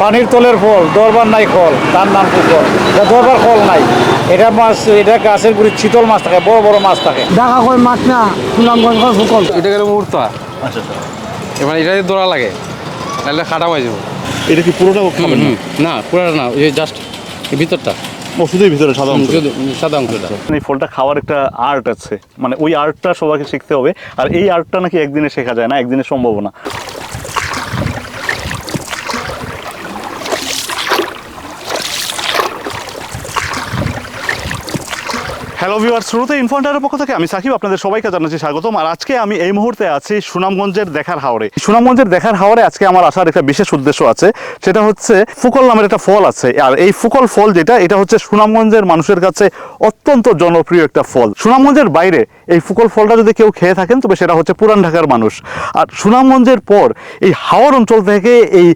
পানির তলের ফল দরবার নাই ফল তার নাম ফুকল এটা দরবার ফল নাই। এটা মাছ এটা গাছের গুড়ি শীতল মাছ থাকে বড় বড় মাছ থাকে। দেখা কই মাছ না সুনামগঞ্জ ফুকল। এটা গেলে মুহূর্ত। আচ্ছা এবার এটা দৌড়া লাগে তাহলে খাটা হয়ে যাব। এটা কি পুরোটা খাবেন না? না পুরোটা না এই জাস্ট এই ভিতরটা। ওষুধের ভিতরে সাদা অংশ শুধু সাদা অংশটা। এই ফলটা খাওয়ার একটা আর্ট আছে। মানে ওই আর্টটা সবাইকে শিখতে হবে। আর এই আর্টটা নাকি একদিনে শেখা যায় না একদিনে সম্ভব না। হ্যালো ভিউয়ার শুরুতে ইনফন্টারের পক্ষ থেকে আমি সাকিব, আপনাদের সবাইকে জানাচ্ছি স্বাগতম। আর আজকে আমি এই মুহূর্তে আছি সুনামগঞ্জের দেখার হাওড়ে সুনামগঞ্জের দেখার হাওড়ে আজকে আমার আসার একটা বিশেষ উদ্দেশ্য আছে, সেটা হচ্ছে ফুকল নামের একটা ফল আছে। আর এই ফুকল ফল যেটা, এটা হচ্ছে সুনামগঞ্জের মানুষের কাছে অত্যন্ত জনপ্রিয় একটা ফল। সুনামগঞ্জের বাইরে এই ফুকল ফলটা যদি কেউ খেয়ে থাকেন, তবে সেটা হচ্ছে পুরান ঢাকার মানুষ। আর সুনামগঞ্জের পর এই হাওড় অঞ্চল থেকে এই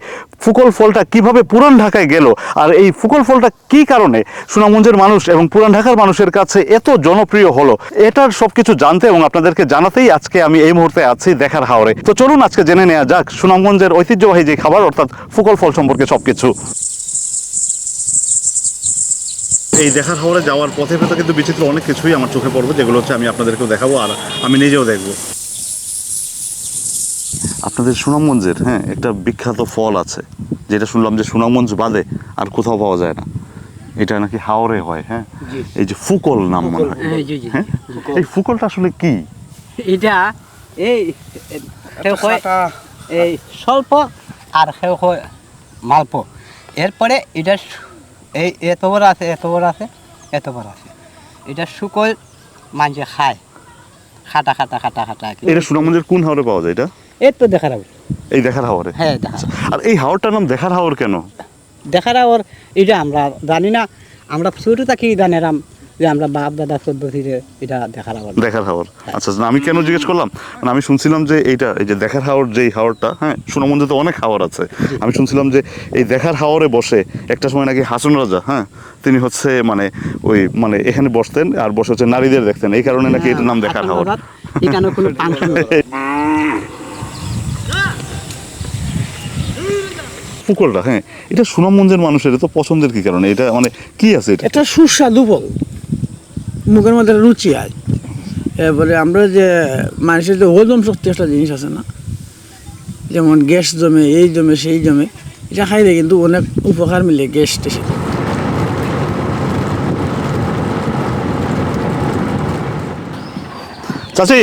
ফুকল ফলটা কীভাবে পুরান ঢাকায় গেল? আর এই ফুকল ফলটা কি কারণে সুনামগঞ্জের মানুষ এবং পুরান ঢাকার মানুষের কাছে এত জনপ্রিয় হলো? এটার সবকিছু জানতে এবং আপনাদেরকে জানাতেই আজকে আমি এই মুহূর্তে আছি দেখার হাওড়ে তো চলুন আজকে জেনে নেওয়া যাক সুনামগঞ্জের ঐতিহ্যবাহী যে খাবার, অর্থাৎ ফুকল ফল সম্পর্কে সবকিছু। এই দেখার হাওড়ে যাওয়ার পথে পথে কিন্তু বিচিত্র অনেক কিছুই আমার চোখে পড়বে, যেগুলো হচ্ছে আমি আপনাদেরকেও দেখাবো আর আমি নিজেও দেখব। আপনাদের সুনামগঞ্জের হ্যাঁ একটা বিখ্যাত ফল আছে। যেটা শুনলাম যে সুনামগঞ্জ বাদে আর কোথাও পাওয়া যায় না। এটা নাকি হাওড়ে হয় হ্যাঁ? এই যে ফুকল নাম মনে হয়। জি হ্যাঁ? এই ফুকলটা আসলে কি? এটা এই কয় এই স্বল্প আর সেও কয় মাল্প। এরপরে এটা এই এত বড় আছে এত বড় আছে এত বড় আছে। এটা শুকল মানুষে খায়। খাটা খাটা খাটা খাটা। এটা সুনামগঞ্জের কোন হাওড়ে পাওয়া যায় এটা? এই তো দেখার আবার এই দেখার হাওড়ে হ্যাঁ আর এই হাওড়টার নাম দেখার হাওড় কেন? দেখার আবার এটা আমরা জানি না আমরা ছোটো থাকি জানেরাম যে আমরা বাপ দাদা পদ্ধতিতে এটা দেখার আবার দেখার হাওড় আচ্ছা আচ্ছা, আমি কেন জিজ্ঞেস করলাম? মানে আমি শুনছিলাম যে এইটা এই যে দেখার হাওড় যেই হাওড়টা হ্যাঁ সুনামগঞ্জে তো অনেক হাওড় আছে। আমি শুনছিলাম যে এই দেখার হাওড়ে বসে একটা সময় নাকি হাসন রাজা হ্যাঁ তিনি হচ্ছে মানে ওই মানে এখানে বসতেন আর বসে হচ্ছে নারীদের দেখতেন। এই কারণে নাকি এটার নাম দেখার হাওড় এখানে কোনো ফুকলটা হ্যাঁ। এটা সুনামগঞ্জের মানুষের তো পছন্দের কি কারণে? এটা মানে কি আছে এটা? এটা সুস্বাদু ফল মুখের মধ্যে রুচি হয় এরপরে আমরা যে মানুষের যে হজম শক্তি একটা জিনিস আছে না যেমন গ্যাস জমে এই জমে সেই জমে এটা খাইলে কিন্তু অনেক উপকার মিলে গ্যাস টেসে। চাচি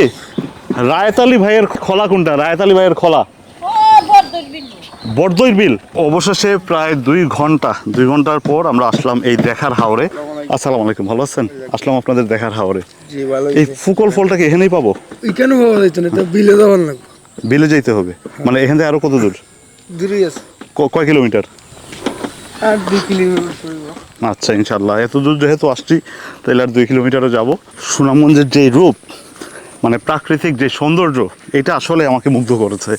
রায়তালি ভাইয়ের খোলা কোনটা? রায়তালি ভাইয়ের খোলা। বড়দইর বিল। অবশেষে প্রায় দুই ঘণ্টা দুই ঘণ্টার পর আমরা আসলাম এই দেখার হাওড়ে আসসালামু আলাইকুম ভালো আছেন? আসলাম আপনাদের দেখার হাওড়ে এই ফুকল ফলটাকে এখানেই পাবো? কেন পাওয়া না? বিলে দেওয়ার লাগবে। বিলে যেতে হবে। মানে এখান থেকে আরও কত দূর? দূরেই আছে। কয় কিলোমিটার? আর দুই কিলোমিটার আচ্ছা ইনশাল্লাহ এত দূর যেহেতু আসছি তাহলে আর দুই কিলোমিটারও যাব। সুনামগঞ্জের যে রূপ মানে প্রাকৃতিক যে সৌন্দর্য এটা আসলে আমাকে মুগ্ধ করেছে।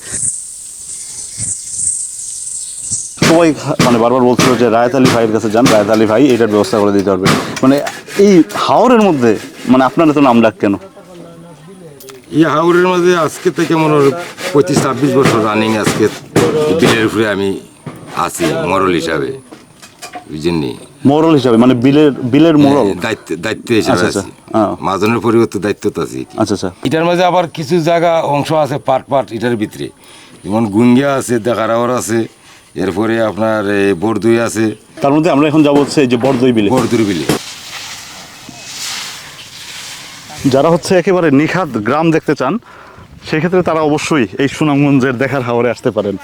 সবাই মানে বারবার বলছিল যে রায়ত আলী ভাইয়ের কাছে যান রায়ত আলী ভাই এটার ব্যবস্থা করে দিতে পারবে। মানে এই হাওরের মধ্যে মানে আপনার তো নাম ডাক কেন? এই হাওড়ের মধ্যে আজকে থেকে মনে হয় পঁচিশ ছাব্বিশ বছর রানিং আজকে বিলের উপরে আমি আছি মরল হিসাবে। বুঝেননি? মোরল হিসাবে মানে বিলের বিলের মোরল? দায়িত্ব দায়িত্ব হিসাবে আচ্ছা, আচ্ছা, আছি। হ্যাঁ। মাজনের পরিবর্তে দায়িত্ব তো আছি। আচ্ছা আচ্ছা। এটার মাঝে আবার কিছু জায়গা অংশ আছে পার্ট পার্ট এটার ভিতরে। যেমন গুঙ্গিয়া আছে দেখারাওয়ার আছে এরপরে আপনার এই বরদুই আছে। তার মধ্যে আমরা এখন যাব হচ্ছে এই যে বড়দই বিলে। বরদুর বিলে। যারা হচ্ছে একেবারে নিখাত গ্রাম দেখতে চান সেক্ষেত্রে তারা অবশ্যই এই সুনামগঞ্জের দেখার হাওড়ে আসতে পারেন।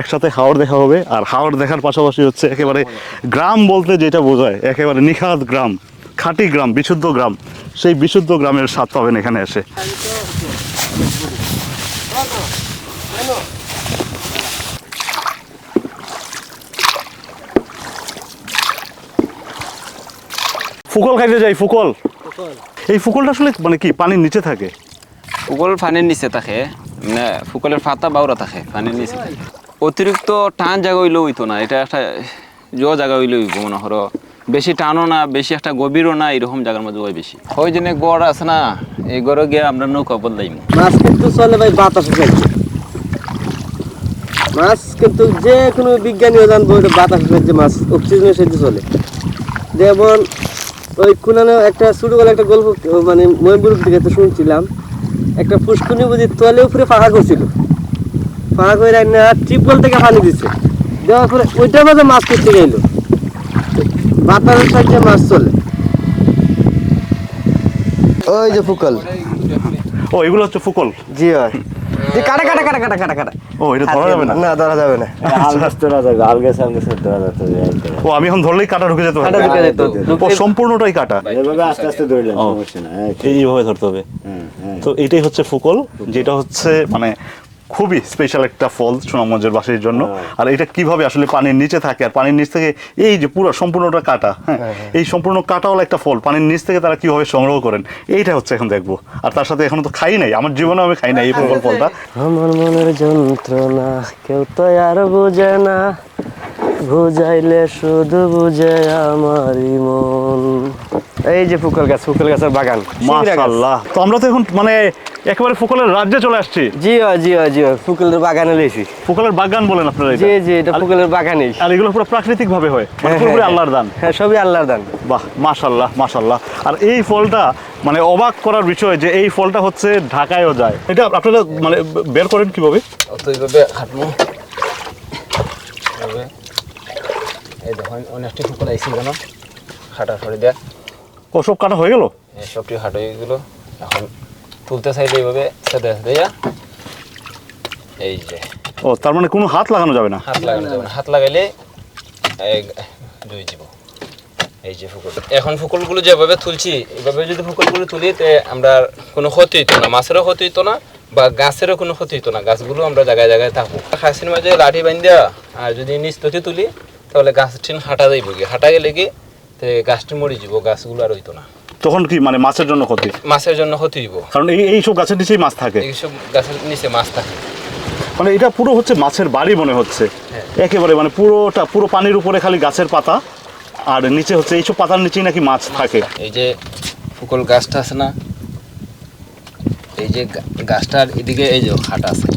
একসাথে হাওড় দেখা হবে আর হাওড় দেখার পাশাপাশি হচ্ছে একেবারে গ্রাম বলতে যেটা বোঝায় একেবারে নিখাত গ্রাম খাঁটি গ্রাম বিশুদ্ধ গ্রাম সেই বিশুদ্ধ গ্রামের স্বাদ পাবেন এখানে এসে। ফুকল খাইতে যাই ফুকল। এই ফুকলটা আসলে মানে কি পানির নিচে থাকে? ফুকল পানির নিচে থাকে। মানে ফুকলের পাতা বাউরা থাকে পানির নিচে অতিরিক্ত টান জায়গা হইলেও হইতো না এটা একটা জো জায়গা হইলেও হইব মনে করো। বেশি টানও না বেশি একটা গভীরও না এরকম জায়গার মধ্যে হয় বেশি। ওই জন্য গড় আছে না এই গড়ে গিয়ে আমরা নৌকা বদলাইম মাছ কিন্তু চলে ভাই বাতাস মাছ কিন্তু যে কোনো বিজ্ঞানীও জানব এটা বাতাসের যে মাছ অক্সিজেনের সাথে চলে। যেমন ওই কুনানে একটা ছোটো করে একটা গল্প মানে ময়মপুর থেকে তো শুনছিলাম। একটা পুষ্কুনি বুঝি তলে উপরে ফাঁকা করছিল। ফাঁকা করে না টিপল থেকে পানি দিচ্ছে দেওয়ার পরে ওইটার মাঝে মাছ করতে গেল। বাতাসের সাহায্যে মাছ চলে। ওই যে ফুকল। ও এগুলো হচ্ছে ফুকল? জি হয়। কাটা কাটা কাটা কাটা কাটা কাটা। ও এটা ধরা যাবে না? না ধরা যাবে না। ও আমি এখন ধরলেই কাটা ঢুকে যেতে কাটা হবে ঢুকে যেত। ও সম্পূর্ণটাই কাটা। আস্তে আস্তে ধরে। সমস্যা না এইভাবে ধরতে হবে। তো এটাই হচ্ছে ফুকল যেটা হচ্ছে মানে খুবই স্পেশাল একটা ফল সুনামগঞ্জের বাসীর জন্য। আর এটা কীভাবে আসলে পানির নিচে থাকে আর পানির নিচ থেকে এই যে পুরো সম্পূর্ণটা কাটা হ্যাঁ এই সম্পূর্ণ কাটাওয়ালা একটা ফল পানির নিচ থেকে তারা কীভাবে সংগ্রহ করেন এইটা হচ্ছে এখন দেখব। আর তার সাথে এখনও তো খাই নাই আমার জীবনে আমি খাই নাই এই ফুকল ফলটা। আমার মনের যন্ত্রণা কেউ তো আর বুঝে না বুঝাইলে শুধু বুঝে আমারই মন। এই যে ফুকল গাছ ফুকল গাছের বাগান। মাশাআল্লাহ। তো আমরা তো এখন মানে একেবারে ফুকলের রাজ্যে চলে আসছি। জি জি জি ফুকলের বাগানে লেছি ফুকলের বাগান বলেন আপনারা এটা। জি জি এটা ফুকলের বাগানেই। আর এগুলো পুরো প্রাকৃতিক ভাবে হয়। মানে পুরোপুরি আল্লাহর দান। হ্যাঁ সবই আল্লাহর দান। বাহ মাশাল্লাহ মাশাল্লাহ আর এই ফলটা মানে অবাক করার বিষয় যে এই ফলটা হচ্ছে ঢাকায়ও যায়। এটা আপনারা মানে বের করেন কীভাবে? তো এইভাবে হাঁটবো। এইভাবে। এই দেখুন অনেকটি ফুকল আইসি কেন? হাঁটা সরে দেয়া ও সব কাটা হয়ে গেল? এই সবটি হাট হয়ে গেলো। এখন তুলতে চাইলে এইভাবে সেদে দেয়া এই যে। ও তার মানে কোনো হাত লাগানো যাবে না? হাত লাগানো যাবে না। হাত লাগাইলে দুই যাব এই যে ফুকল। এখন ফুকলগুলো যেভাবে তুলছি এইভাবে যদি ফুকলগুলো তুলি তে আমরা কোনো ক্ষতি হইতো না। মাছেরও ক্ষতি হইতো না বা গাছেরও কোনো ক্ষতি হইতো না। গাছগুলো আমরা জায়গায় জায়গায় থাকব। খাসির মাঝে লাঠি বান্ধা আর যদি নিচ তথি তুলি তাহলে গাছটি হাঁটা যাইব কি? হাঁটা গেলে কি গাছটি মরে যাব গাছগুলো আর হইতো না। তখন কি মানে মাছের জন্য ক্ষতি? মাছের জন্য ক্ষতি হইব। কারণ এই এই সব গাছের নিচেই মাছ থাকে। এইসব গাছের নিচে মাছ থাকে। মানে এটা পুরো হচ্ছে মাছের বাড়ি মনে হচ্ছে। হ্যাঁ। একেবারে মানে পুরোটা পুরো পানির উপরে খালি গাছের পাতা আর নিচে হচ্ছে এইসব পাতার নিচেই নাকি মাছ থাকে। এই যে ফুকল গাছটা আছে না এই যে গাছটার এদিকে এই যে হাটা আছে।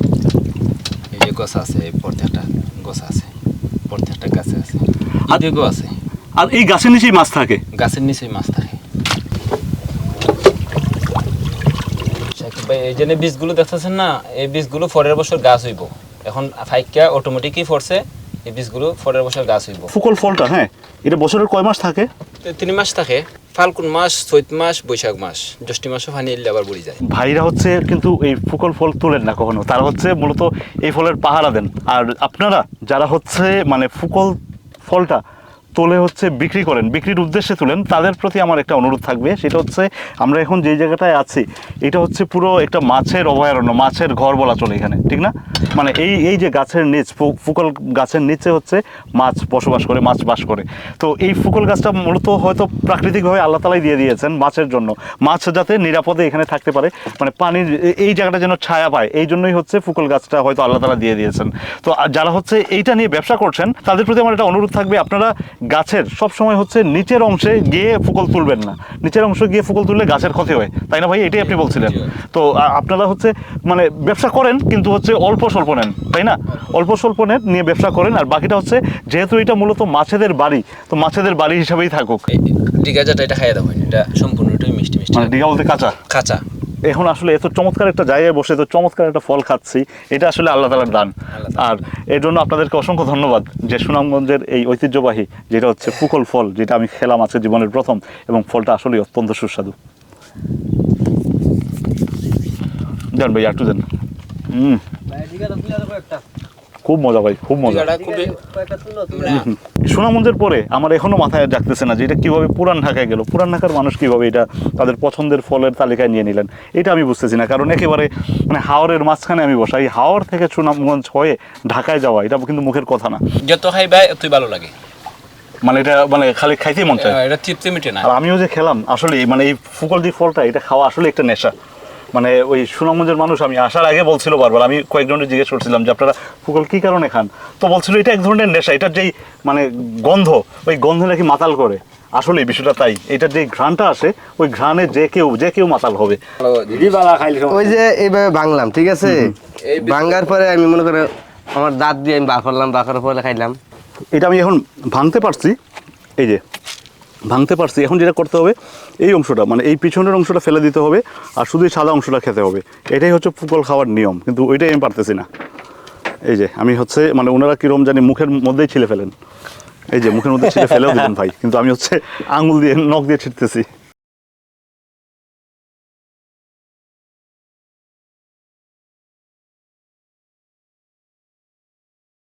এই যে গছ আছে এই প্রত্যেকটা গছ আছে প্রত্যেকটা গাছে আছে। এদিকেও আছে। আর এই গাছের নিচেই মাছ থাকে? গাছের নিচেই মাছ থাকে। ভাই এই যে বীজগুলো দেখতেছেন না এই বীজগুলো পরের বছর গাছ হইব। এখন ফাইকা অটোমেটিকই ফরছে এই বীজগুলো পরের বছর গাছ হইব। ফুকল ফলটা হ্যাঁ? এটা বছরের কয় মাস থাকে? তিন মাস থাকে। ফাল্গুন মাস চৈত মাস বৈশাখ মাস জ্যৈষ্ঠী মাসও পানি এলে আবার বড়ি যায়। ভাইরা হচ্ছে কিন্তু এই ফুকল ফল তোলেন না কখনো। তারা হচ্ছে মূলত এই ফলের পাহারা দেন। আর আপনারা যারা হচ্ছে মানে ফুকল ফলটা তোলে হচ্ছে বিক্রি করেন, বিক্রির উদ্দেশ্যে তুলেন, তাদের প্রতি আমার একটা অনুরোধ থাকবে, সেটা হচ্ছে আমরা এখন যেই জায়গাটায় আছি, এটা হচ্ছে পুরো একটা মাছের অভয়ারণ্য, মাছের ঘর বলা চলে এখানে, ঠিক না? মানে এই এই যে গাছের নিচ ফুকল গাছের নিচে হচ্ছে মাছ বসবাস করে, মাছ বাস করে। তো এই ফুকল গাছটা মূলত হয়তো প্রাকৃতিকভাবে আল্লাহ তালাই দিয়ে দিয়েছেন মাছের জন্য, মাছ যাতে নিরাপদে এখানে থাকতে পারে মানে পানির এই জায়গাটা যেন ছায়া পায়, এই জন্যই হচ্ছে ফুকল গাছটা হয়তো আল্লাহ তালা দিয়ে দিয়েছেন। তো যারা হচ্ছে এইটা নিয়ে ব্যবসা করছেন, তাদের প্রতি আমার একটা অনুরোধ থাকবে, আপনারা গাছের সব সময় হচ্ছে নিচের অংশে গিয়ে ফুকল তুলবেন না। নিচের অংশে গিয়ে ফুকল তুললে গাছের ক্ষতি হয়। তাই না ভাই? এটাই আপনি বলছিলেন। তো আপনারা হচ্ছে মানে ব্যবসা করেন কিন্তু হচ্ছে অল্প স্বল্প নেন তাই না? অল্প স্বল্প নেন নিয়ে ব্যবসা করেন। আর বাকিটা হচ্ছে যেহেতু এটা মূলত মাছেদের বাড়ি তো মাছেদের বাড়ি হিসাবেই থাকুক। এই ডিগা যেটা এটা খাইয়ে দেবো এটা সম্পূর্ণটাই মিষ্টি মিষ্টি। মানে দীঘা বলতে কাঁচা? কাঁচা। এখন আসলে এত চমৎকার একটা জায়গায় বসে তো চমৎকার একটা ফল খাচ্ছি এটা আসলে আল্লাহ তালার দান। আর এর জন্য আপনাদেরকে অসংখ্য ধন্যবাদ যে সুনামগঞ্জের এই ঐতিহ্যবাহী যেটা হচ্ছে ফুকল ফল যেটা আমি খেলাম আজকে জীবনের প্রথম এবং ফলটা আসলেই অত্যন্ত সুস্বাদু। দেন ভাই একটু দেন হুম। খুব মজা ভাই খুব মজা। মানে পরে আমার এখনও মাথায় জাগতেছে না যে এটা কীভাবে পুরান ঢাকায় গেল। পুরান ঢাকার মানুষ কীভাবে এটা তাদের পছন্দের ফলের তালিকায় নিয়ে নিলেন এটা আমি বুঝতেছি না। কারণ একেবারে মানে হাওরের মাঝখানে আমি বসা এই হাওর থেকে সুনামগঞ্জ হয়ে ঢাকায় যাওয়া এটা কিন্তু মুখের কথা না। যত খাইবা এতই ভালো লাগে। মানে এটা মানে খালি খাইতেই মন চায়। এটা তৃপ্তি মিটে না। আর আমিও যে খেলাম আসলে মানে এই ফুকল দি ফলটা এটা খাওয়া আসলে একটা নেশা। মানে ওই সুনামগঞ্জের মানুষ আমি আসার আগে বলছিল বারবার আমি কয়েকজনের জিজ্ঞেস করছিলাম যে আপনারা ফুকল কী কারণে খান? তো বলছিল এটা এক ধরনের নেশা এটার যেই মানে গন্ধ ওই গন্ধে নাকি মাতাল করে। আসলে বিষয়টা তাই এটার যে ঘ্রাণটা আসে ওই ঘ্রাণে যে কেউ যে কেউ মাতাল হবে। ওই যে এইভাবে ভাঙলাম ঠিক আছে? ভাঙার পরে আমি মনে করেন আমার দাঁত দিয়ে আমি বার করলাম বার করার পরে খাইলাম। এটা আমি এখন ভাঙতে পারছি এই যে। ভাঙতে পারছি। এখন যেটা করতে হবে, এই অংশটা মানে এই পিছনের অংশটা ফেলে দিতে হবে, আর শুধু সাদা অংশটা খেতে হবে। এটাই হচ্ছে ফুকল খাওয়ার নিয়ম, কিন্তু ওইটাই আমি পারতেছি না। এই যে, আমি হচ্ছে মানে ওনারা কিরম জানি মুখের মধ্যেই ছিলে ফেলেন। এই যে, মুখের মধ্যে ছিলে ফেলেও দিলেন ভাই, কিন্তু আমি হচ্ছে আঙুল দিয়ে, নখ দিয়ে ছিটতেছি।